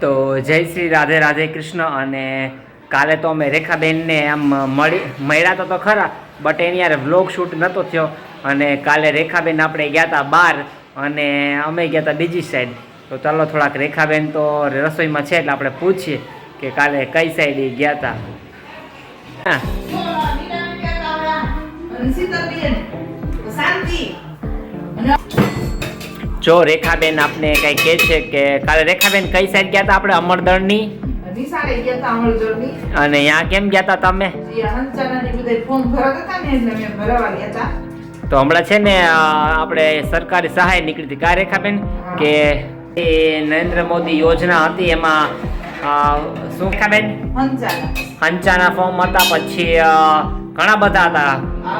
તો જય શ્રી રાધે રાધે કૃષ્ણ અને કાલે તો અમે રેખાબેનને આમ મળી મળ્યા તો ખરા બટ એની યાર વ્લોગ શૂટ નહોતો થયો અને કાલે રેખાબેન આપણે ગયા હતા બહાર અને અમે ગયા હતા બીજી સાઈડ તો ચાલો થોડાક રેખાબેન તો રસોઈમાં છે એટલે આપણે પૂછીએ કે કાલે કઈ સાઈડ ગયા હતા હા. જો રેખાબેન આપને કઈ કહે છે કે કાલે રેખાબેન કઈ સાઈડ ગયા હતા આપણે અમરદળની? અને ત્યાં કેમ ગયા હતા તમે? તો હમણાં છે ને આપણે સરકારી સહાય નીકળી હતી. કા રેખાબેન? કે એ નરેન્દ્ર મોદી યોજના હતી એમાં શું રેખાબેન? હંચાના. ફોર્મ હતા. પછી ઘણા બધા હતા.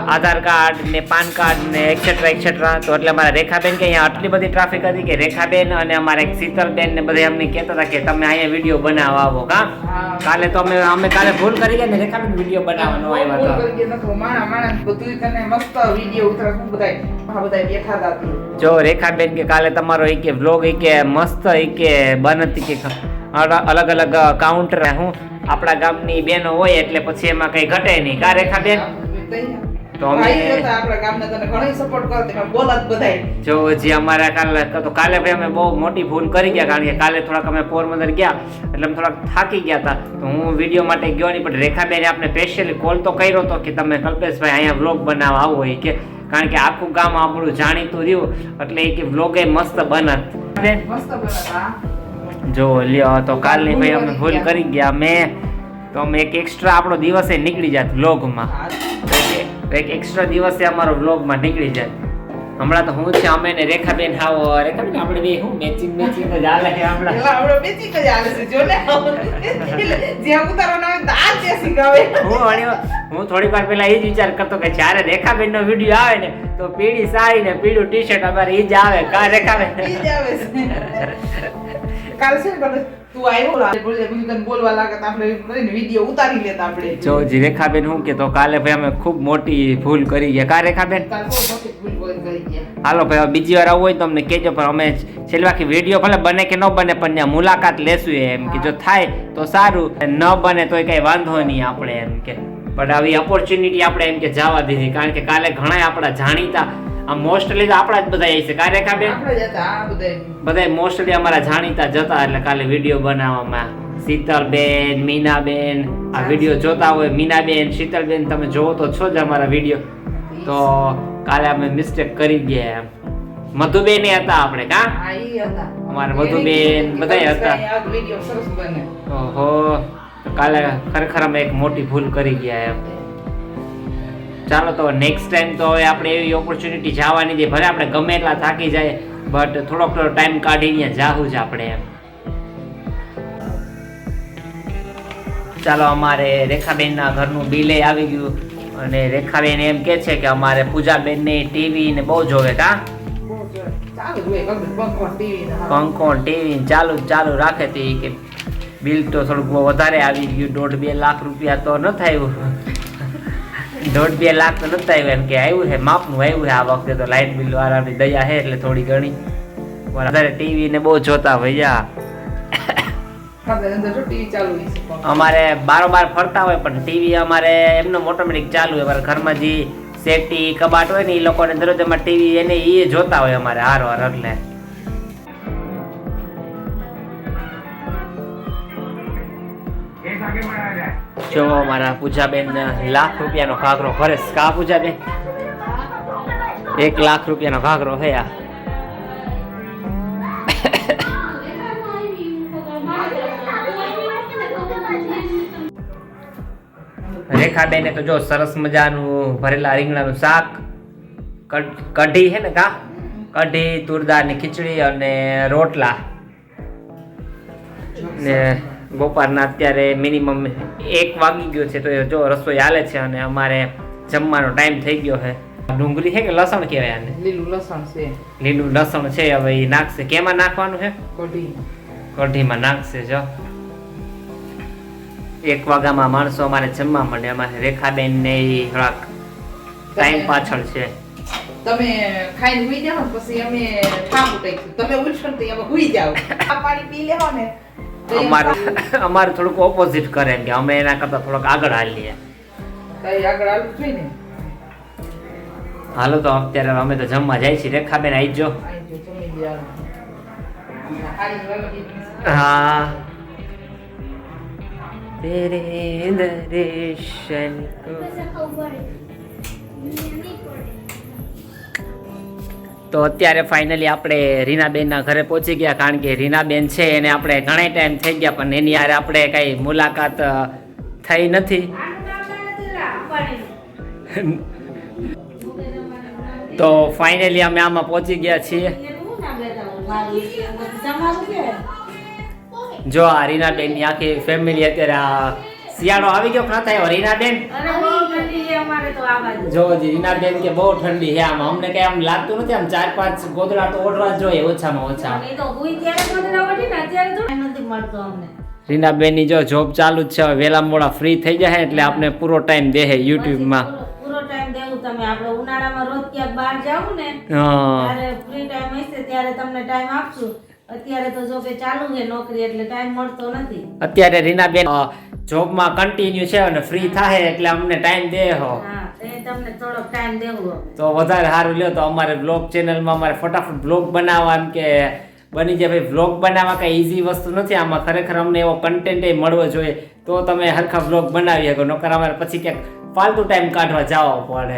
આધાર કાર્ડ ને પાન કાર્ડ ને એક્સેટ્રા એક્સેટ્રા તો એટલે અમારા રેખાબેન કે અહીંયા આટલી બધી ટ્રાફિક હતી કે રેખાબેન અને અમારા એક શીતલબેન ને બધા અમને કહેતા હતા કે તમે અહીંયા વીડિયો બનાવવા આવો કા કાલે તો અમે અમે કાલે ભૂલ કરી ગયા ને રેખાબેન વીડિયો બનાવવાનો આવ્યા હતા જો રેખાબેન કે કાલે તમારો એક કે વ્લોગ એક કે મસ્ત એક કે બનતી કે અલગ અલગ કાઉન્ટર હું આપણા ગામની બેનો હોય એટલે પછી એમાં કઈ ઘટે નહીં. કા રેખાબેન તો અમે- જો હજી અમારા કાલે તો કાલે ભાઈ અમે બહુ મોટી ભૂલ કરી ગયા કારણ કે કાલે થોડાક અમે પોરબંદર ગયા એટલે અમે થોડાક થાકી ગયા હતા. તો હું વીડિયો માટે ગયો નહીં પણ રેખાબેને આપણે સ્પેશિયલી કોલ તો કર્યો હતો કે તમે કલ્પેશભાઈ અહીંયા વ્લોગ બનાવવા આવો હોય કે. કારણ કે આખું ગામ આપણું જાણીતું રહ્યું એટલે એ કે વ્લોગે મસ્ત બનત. જો લ્યો તો કાલની ભાઈ અમે ભૂલ કરી ગયા. મેં તો અમે એક એક્સ્ટ્રા આપણો દિવસે નીકળી જાત વ્લોગમાં એક એક્સ્ટ્રા દિવસે અમારો વ્લોગમાં નીકળી જાય હમણાં તો હું છે અમે ને રેખાબેન હાવ રેખાબેન આપણે બે હું મેચિંગ મેચિંગ જ આલે છે હમણાં. હું જે વાર- હું થોડીક વાર પહેલા એ જ વિચાર કરતો કે જ્યારે રેખાબેન નો વીડિયો આવે ને તો પીળી સાડી ને પીળું ટી શર્ટ અમારે એ જ આવે. કા રેખાબેન? કાલ છે ને તું આવ્યો બોલવા લાગત આપણે વીડિયો ઉતારી લેતા આપણે. જો જી રેખાબેન હું કે તો કાલે ભાઈ અમે ખૂબ મોટી ભૂલ કરી ગયા. કા રેખાબેન? હાલો ભાઈ બીજી વાર આવું હોય તો અમને કહેજો પણ અમે છેલ્લી વીડિયો ભલે બને કે ન બને પણ ત્યાં મુલાકાત લેશું એમ કે જો થાય તો સારું. ન બને તોય કઈ વાંધો નહીં આપણે એમ કે. પણ આવી ઓપોર્ચ્યુનિટી આપણે એમ કે જવા દીધી. કારણ કે કાલે ઘણા આપણા જાણીતા આ મોસ્ટલી આપણા જ બધા છે. કારે કાબે બધા બધા મોસ્ટલી અમારા જાણીતા જતા એટલે કાલે વીડિયો બનાવવામાં. શીતલબેન મીનાબેન આ વીડિયો જોતા હોય મીનાબેન શીતલબેન તમે જોવો તો છો જ અમારા વીડિયો. તો કાલે અમે મિસ્ટેક કરી ગયા એમ. મધુબેન હતા આપણે કા? ઈ મધુબેન બધાય હતા. ઓહો. કાલે ખરેખર અમે એક મોટી ભૂલ કરી ગયા એમ. ચાલો તો નેક્સ્ટ ટાઈમ તો હવે આપણે એવી ઓપોર્ચ્યુનિટી જવાની દે ભલે આપણે ગમે એટલા થાકી જાય બટ થોડોક થોડો ટાઈમ કાઢીને જાવું જ આપણે એમ. ચાલો, અમારે રેખાબેનના ઘરનું બિલે આવી ગયું. અને રેખાબેન એમ કે છે કે અમારે પૂજાબેનને ટીવી ને બહુ જોવે કા પંખો ટીવી ચાલુ ચાલુ રાખે તે કે બિલ તો થોડુંક વધારે આવી ગયું. દોઢ બે લાખ રૂપિયા તો ન થયું દોઢ બે લાખ તો નથી આવ્યું એમ કે આવ્યું છે માપનું આવ્યું છે આ વખતે તો લાઇટ બિલ વાળાની દયા છે એટલે થોડી ઘણી. વધારે ટીવી ને બહુ જોતા ભૈયા અમારે બારોબાર ફરતા હોય પણ ટીવી અમારે એમનો ઓટોમેટિક ચાલુ હોય. ઘરમાં જે સેફટી કબાટ હોય ને એ લોકોને દરરોજ અમારે ટીવી એને એ જોતા હોય અમારે હાર વાર એટલે. જો મારા પૂજાબેન લાખ રૂપિયાનો ઘાઘરો ભરે. કા પૂજાબેન? એક લાખ રૂપિયાનો ઘાઘરો છે આ. રેખાબેને તો જો સરસ મજાનું ભરેલા રીંગણાનું શાક, કઢ- છે ને કા? કઢી તુરદારની ખીચડી અને રોટલા. ને બપોરના અત્યારે મિનિમમ એક વાગી ગયો છે તો જો રસોઈ હાલે છે અને અમારે જમવાનો ટાઈમ થઈ ગયો છે. ડુંગળી છે કે લસણ કહેવાય આને? લીલું લસણ છે. લીલું લસણ છે હવે એ નાખશે. કેમાં નાખવાનું છે? કઢી કઢીમાં નાખશે જો. એક વાગામાં માણસો અમારે જમવા માંડે. અમારે રેખાબેન ને એ થોડાક ટાઈમ પાછળ છે. તમે ખાઈને હુઈ જાઓ પછી અમે ઠામ ઉઠાઈશું તમે ઉઠશો તો અમે હુઈ જાઓ. આ પાણી પી લેવો ને. એમ અમારું અમારું થોડુંક ઓપોઝિટ કરે એમ કે અમે એના કરતાં થોડોક આગળ હાલીએ. કઈ આગળ આવું જોઈએ ને. હાલો તો અત્યારે અમે તો જમવા જાય છીએ. રેખાબેન આવી જો હા. તેરે દર્શન કો તો અત્યારે ફાઇનલી આપણે રીનાબેનના ઘરે પહોંચી ગયા, કારણ કે રીનાબેન છે, એને આપણે ઘણા ટાઈમ થઈ ગયા, પણ એની યાર આપણે કંઈ મુલાકાત થઈ નથી. તો ફાઇનલી અમે આમાં પહોંચી ગયા છીએ. જો આ રીનાબેનની આખી ફેમિલી અત્યારે આ શિયાળો આવી ગયો ન થાય? રીનાબેન? જો. હજી રીનાબેન કે બહુ ઠંડી છે આમ. અમને કઈ આમ લાગતું નથી આમ ચાર પાંચ ગોદડા તો ઓઢવા જોઈએ ઓછામાં ઓછા. રીનાબેનની જો જોબ ચાલુ જ છે હવે વહેલા મોડા ફ્રી થઈ જાય એટલે આપણે પૂરો ટાઈમ દે યુટ્યુબમાં. પૂરો ટાઈમ દેવું તમે. આપણે ઉનાળામાં રોજ ક્યાંક બહાર જાવું ને હા. ત્યારે ફ્રી ટાઈમ હશે ત્યારે તમને ટાઈમ આપશું. અત્યારે તો જો કે ચાલુ છે નોકરી એટલે ટાઈમ મળતો નથી. અત્યારે રીનાબેન જોબમાં કન્ટિન્યુ છે અને ફ્રી થાય એટલે અમને ટાઈમ દે હો. તમને થોડોક ટાઈમ દેવું તો વધારે સારું લ્યો તો અમારે બ્લોગ ચેનલમાં અમારે ફટાફટ બ્લોગ બનાવવા કે બની જાય ભાઈ બ્લોગ બનાવવા કઈ ઈઝી વસ્તુ નથી આમાં ખરેખર અમને એવો કન્ટેન્ટ એ મળવો જોઈએ તો તમે હરખા બ્લોગ બનાવી શકો નકર અમારે પછી ક્યાંક ફાલતુ ટાઈમ કાઢવા જવો પડે.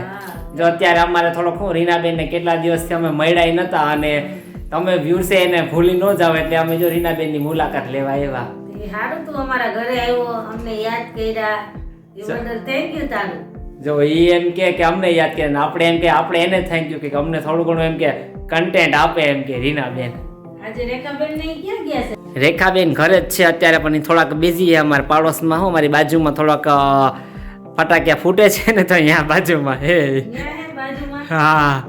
જો અત્યારે અમારે થોડોક શું રીનાબેનને કેટલા દિવસથી અમે મળ્યા નતા અને તમે વ્યૂસે એને ભૂલી ન જાવ એટલે અમે જો રીનાબેનની મુલાકાત લેવા આવ્યા. એ સારું તું અમારા ઘરે આવ્યો અમને યાદ કર્યા. એ બદલ થેન્ક યુ તારું. જો એ એમ કે કે અમને યાદ કરે આપણે એમ કે આપણે એને થેન્ક યુ કે અમને થોડું ઘણું એમ કે કન્ટેન્ટ આપે એમ કે રીનાબેન. આજે રેખાબેન ને ક્યાં ગયા છે? રેખાબેન ઘરે જ છે અત્યારે પણ થોડાક બિઝી છે અમારા પાડોશમાં હું મારી બાજુમાં થોડાક ફટાક્યા ફૂટે છે ને તો અહીંયા બાજુમાં હે. બાજુમાં? હા.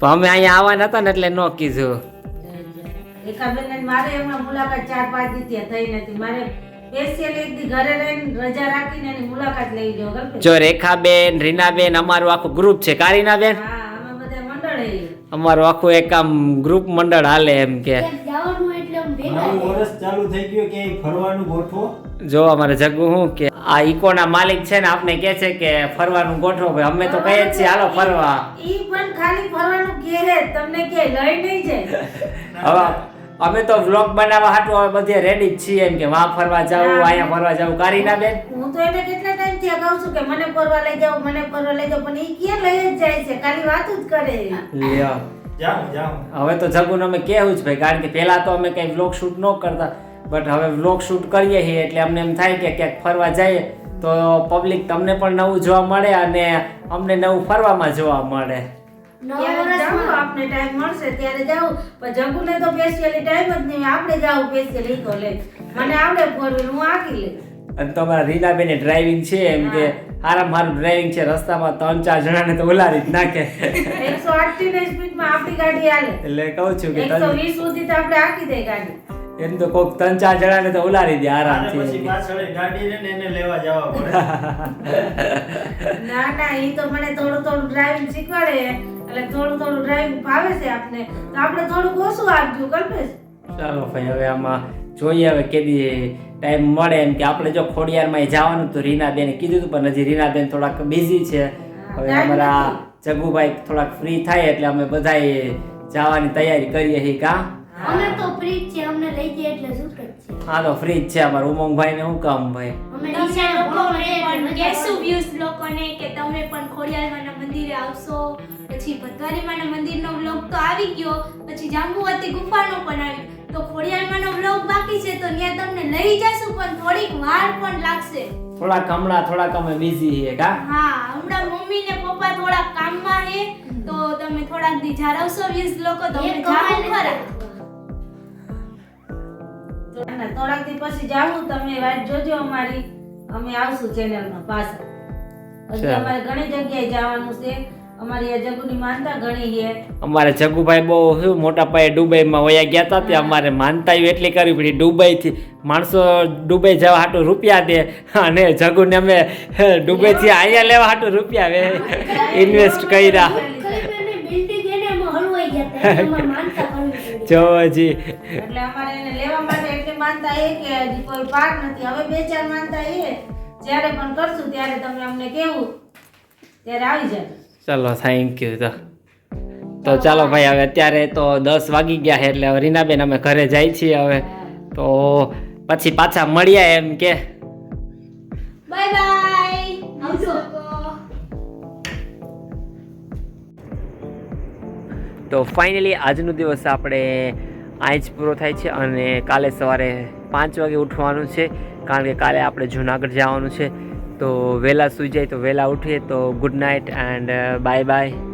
તો અમે અહીંયા આવવાના હતા ને એટલે ન કીધું. રેખાબેન મારે એમાં મુલાકાત ચાર પાંચ દી ત્યાં થઈ નથી. મારે સ્પેશિયલ એક દી ઘરે રહીને રજા રાખીને એની મુલાકાત લઈ ગયો ગલ્પે જો રેખાબેન રીનાબેન અમારું આખું ગ્રુપ છે. કા રીનાબેન? હા અમે બધા મંડળ. હઈએ. અમારું આખું એક આમ ગ્રુપ મંડળ હાલે એમ કે. જવાનું એટલે આમ ભેગા નવું વર્ષ ચાલુ થઈ ગયું કે ફરવાનું ગોઠવો? જો અમારે જગુ શું કે આ ઇકોના માલિક છે ને આપને કહે છે કે ફરવાનું ગોઠવો. ભાઈ અમે તો કહીએ જ છીએ હાલો ફરવા. ઈ પણ ખાલી ફરવાનું તમને કે લઈ નહીં જાય. હવે અમે તો વ્લોગ બનાવવા હાટુ હવે બધે રેડી જ છીએ એમ કે વાહ ફરવા જાવું અહીંયા ફરવા જાવું કારીના બેન? હું તો એને કેટલા ટાઈમથી કહું છું કે મને ફરવા લઈ જાવ મને ફરવા લઈ જાઓ પણ એ ક્યાં લઈ જ જાય છે? ખાલી વાત જ કરે. લ્યો. જાઓ જાઓ. હવે તો જગુન અમે કહેવું જ ભાઈ કારણ કે પહેલા તો અમે કઈ વ્લોગ શૂટ ન કરતા. બટ હવે વ્લોગ શૂટ કરીએ છીએ એટલે અમને એમ થાય કે ક્યાંક ફરવા જઈએ તો પબ્લિક તમને પણ નવું જોવા મળે અને અમને નવું ફરવામાં જોવા મળે. આપને ટાઈમ મળશે ત્યારે જાઓ પણ જગુને તો સ્પેશિયલી ટાઈમ જ નહીં આપણે જાવું સ્પેશિયલી તો લે મને આવડે ફોર વ્હીલ હું આખી લે અને તમારા રીનાબેને ડ્રાઇવિંગ છે એમ કે આરામ હારું ડ્રાઇવિંગ છે રસ્તામાં ત્રણ ચાર જણાને તો ઉલારી જ નાખે. એકસો આઠથી ની સ્પીડમાં આપણી ગાડી હાલે. એટલે કહું છું કે એકસો ત્રણ- વીસ સુધી તો આપણે આખી દે ગાડી. એમ તો કોક ત્રણ ચાર જણાને તો ઉલારી દે આરામથી. પછી પાછળ ગાડી ને એને લેવા જવા પડે. ના ના ઈ તો મને થોડું થોડું ડ્રાઇવિંગ શીખવાડે. એટલે થોડું થોડું ડ્રાઈવ ભાવે છે આપને. તો આપણે થોડુંક ઓછું આપજો કલ્પેશ. ચાલો ભાઈ હવે આમાં જોઈએ હવે કેદી ટાઈમ મળે એમ કે આપણે જો ખોડિયારમાં જવાનું તો રીનાબેને કીધું હતું પણ હજી રીનાબેન થોડાક બિઝી છે. હવે અમારા જગુભાઈ થોડાક ફ્રી થાય એટલે અમે બધાએ જવાની તૈયારી કરીએ છીએ કા? અમે તો ફ્રી જ છે અમને લઈ જાય એટલે શું છે હા તો ફ્રી જ છે અમાર ઉમંગભાઈ ને હું કામ ભાઈ? અમે તમને લોકો ને કહેશું views લોકોને કે તમે પણ ખોડિયારમાં મંદિરે આવશો. પછી ભદ્વારીમાંના મંદિરનો બ્લોગ તો આવી ગયો પછી જાંબુવતી ગુફાનો પણ આવી તો ખોડિયારમાંનો બ્લોગ બાકી છે તો ત્યાં તમને લઈ જશું પણ થોડીક વાર પણ લાગશે. થોડા કમળા થોડા અમે બિઝી છે કા? હા હમણાં મમ્મી ને પપ્પા થોડા કામમાં છે તો તમે થોડાક દી જાળવશો views લોકો તમે જાવું ખરા. ના, થોડાક દી પછી જાવું તમે વાત જોજો અમારી. અમે આવશું ચેનલમાં પાછા ચાલો. અમારે ઘણી જગ્યાએ જવાનું છે. અમારી આ જગુની માનતા ઘણી છે. અમારે જગુભાઈ બહુ શું મોટા પાયે દુબઈમાં વયા ગયા હતા ત્યાં અમારે માનતા એટલી કરવી પડી. દુબઈથી માણસો દુબઈ જવા હાટું રૂપિયા દે અને જગુને અમે દુબઈથી અહીંયા લેવા હાટું રૂપિયા વે ઇન્વેસ્ટ કર્યા. ખરેખર બિલ્ડિંગ એને એમાં હલવાઈ ગયા હતા એટલે અમારે માનતા કરવી જો હજી. એટલે અમારે એને લેવા માટે એટલી માનતા એ કે કોઈ પાર નથી. હવે બે ચાર માનતા એ જ્યારે પણ કરશું ત્યારે તમે અમને કેવું ત્યારે આવી જાય ચલો થેન્ક યુ તો. તો ચાલો ભાઈ હવે અત્યારે તો દસ વાગી ગયા છે એટલે હવે રીનાબેન અમે ઘરે જાય છીએ હવે. તો પછી પાછા મળ્યા એમ કે. બાય બાય આવજો. તો ફાઇનલી આજનો દિવસ આપણે આજ પૂરો થાય છે અને કાલે સવારે પાંચ વાગે ઉઠવાનું છે કારણ કે કાલે આપણે જુનાગઢ જવાનું છે. તો વહેલા સૂઈ જાય તો વહેલા ઉઠીએ તો good night and bye bye